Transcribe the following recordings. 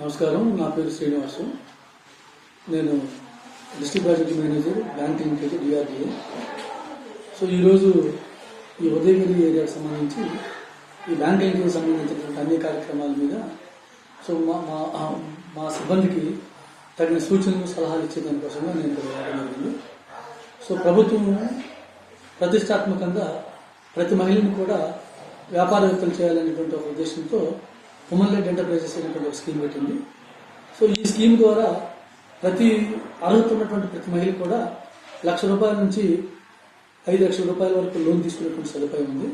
నమస్కారం నా పేరు శ్రీనివాసు. నేను district project manager banking DRDA so ఈరోజు ఈ ఉదయగిరి ఏరియాకి సంబంధించి ఈ బ్యాంకింగ్కి సంబంధించినటువంటి అన్ని కార్యక్రమాల మీద సో మా మా మా సిబ్బందికి తగిన సూచనలు సలహాలు ఇచ్చే దానికోసంగా నేను ఇక్కడ జరిగింది. సో ప్రభుత్వం ప్రతిష్టాత్మకంగా ప్రతి మహిళను కూడా వ్యాపారవేత్తలు చేయాలనేటువంటి ఒక ఉద్దేశంతో ఉమెన్ లెడ్ ఎంటర్ప్రైజెస్ అనేటువంటి ఒక స్కీమ్ పెట్టింది. సో ఈ స్కీమ్ ద్వారా ప్రతి అర్హత ఉన్నటువంటి ప్రతి మహిళ కూడా లక్ష రూపాయల నుంచి ఐదు లక్షల రూపాయల వరకు లోన్ తీసుకునేటువంటి సదుపాయం ఉంది.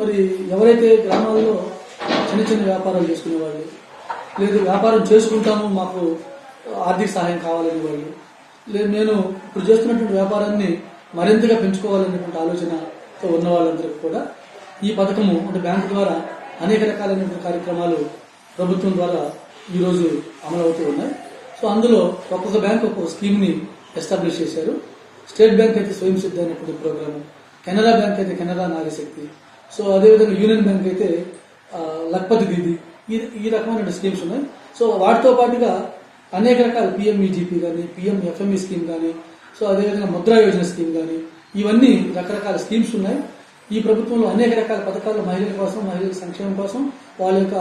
మరి ఎవరైతే గ్రామాల్లో చిన్న చిన్న వ్యాపారాలు చేసుకునేవాళ్ళు లేదు వ్యాపారం చేసుకుంటాము మాకు ఆర్థిక సహాయం కావాలనే వాళ్ళు లేదు నేను ఇప్పుడు చేస్తున్నటువంటి వ్యాపారాన్ని మరింతగా పెంచుకోవాలనేటువంటి ఆలోచనతో ఉన్న వాళ్ళందరికీ కూడా ఈ పథకము అంటే బ్యాంకు ద్వారా అనేక రకాలైన కార్యక్రమాలు ప్రభుత్వం ద్వారా ఈరోజు అమలు అవుతూ ఉన్నాయి. సో అందులో ఒక్కొక్క బ్యాంక్ ఒక్కొక్క స్కీమ్ని ఎస్టాబ్లిష్ చేశారు. స్టేట్ బ్యాంక్ అయితే స్వయం సిద్ధ అనేటువంటి ప్రోగ్రాము కెనరా బ్యాంక్ అయితే కెనరా నాగశక్తి సో అదేవిధంగా యూనియన్ బ్యాంక్ అయితే లక్పతి దీది ఈ ఈ రకమైన స్కీమ్స్ ఉన్నాయి. సో వాటితో పాటుగా అనేక రకాల పిఎంఈజీపీ కానీ పిఎం ఎఫ్ఎంఈ స్కీమ్ కానీ సో అదేవిధంగా ముద్రా యోజన స్కీమ్ కానీ ఇవన్నీ రకరకాల స్కీమ్స్ ఉన్నాయి. ఈ ప్రభుత్వంలో అనేక రకాల పథకాలు మహిళల కోసం మహిళల సంక్షేమం కోసం వాళ్ళ యొక్క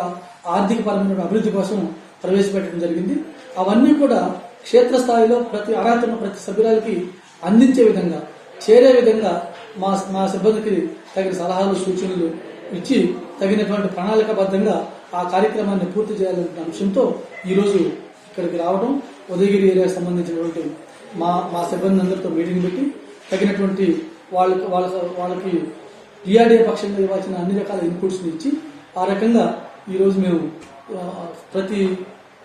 ఆర్థిక పరమైన అభివృద్ధి కోసం ప్రవేశపెట్టడం జరిగింది. అవన్నీ కూడా క్షేత్రస్థాయిలో ప్రతి అర్హత ప్రతి సభ్యురాలకి అందించే విధంగా చేరే విధంగా మా మా సిబ్బందికి తగిన సలహాలు సూచనలు ఇచ్చి తగినటువంటి ప్రణాళికబద్ధంగా ఆ కార్యక్రమాన్ని పూర్తి చేయాలనే అంశంతో ఈరోజు ఇక్కడికి రావడం ఉదయగిరి ఏరియాకి సంబంధించినటువంటి మా మా సిబ్బంది అందరితో మీటింగ్ పెట్టి తగినటువంటి వాళ్ళకి వాళ్ళకి వాళ్ళకి డిఆర్డీఏ పక్షంగా ఇవ్వాల్సిన అన్ని రకాల ఇన్పుట్స్ ఇచ్చి ఆ రకంగా ఈరోజు మేము ప్రతి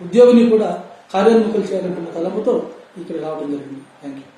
ఉద్యోగిని కూడా కార్యోన్ముఖులు చేయాలనుకున్న తలంపుతో ఇక్కడ రావడం జరిగింది. Thank you